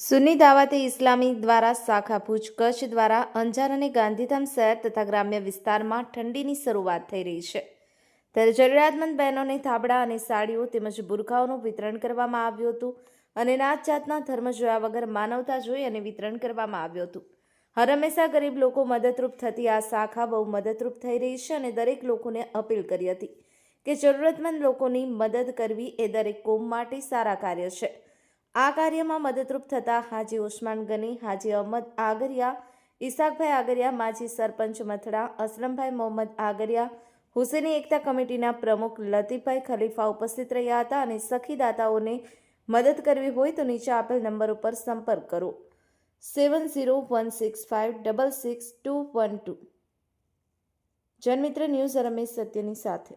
સુન્ની દાવતે ઇસ્લામી દ્વારા શાખા ભુજ કચ્છ દ્વારા અંજાર અને ગાંધીધામ શહેર તથા ગ્રામ્ય વિસ્તારમાં ઠંડીની શરૂઆત થઈ રહી છે. ત્યારે જરૂરિયાતમંદ બહેનોને થાબડા અને સાડીઓ તેમજ બુરખાઓનું વિતરણ કરવામાં આવ્યું હતું અને નાત જાતના ધર્મ જોયા વગર માનવતા જોઈ અને વિતરણ કરવામાં આવ્યું હતું. હર હંમેશા ગરીબ લોકો મદદરૂપ થતી આ શાખા બહુ મદદરૂપ થઈ રહી છે અને દરેક લોકોને અપીલ કરી હતી કે જરૂરતમંદ લોકોની મદદ કરવી એ દરેક કોમ માટે સારા કાર્ય છે. આ કાર્યમાં મદદરૂપ થતા હાજી ઉસ્માન ગની, હાજી અહમદ આગરિયા ઇસાકભાઈ આગરિયા, માજી સરપંચ મથડા, અસલમભાઈ મોહમ્મદ આગરિયા, હુસેની એકતા કમિટીના પ્રમુખ લતીફભાઈ ખલીફા ઉપસ્થિત રહ્યા હતા અને સખીદાતાઓને મદદ કરવી હોય તો નીચે આપેલ નંબર ઉપર સંપર્ક કરો. Seven zero one six five double six two one two. Janmitra news Ramesh સત્યની સાથે.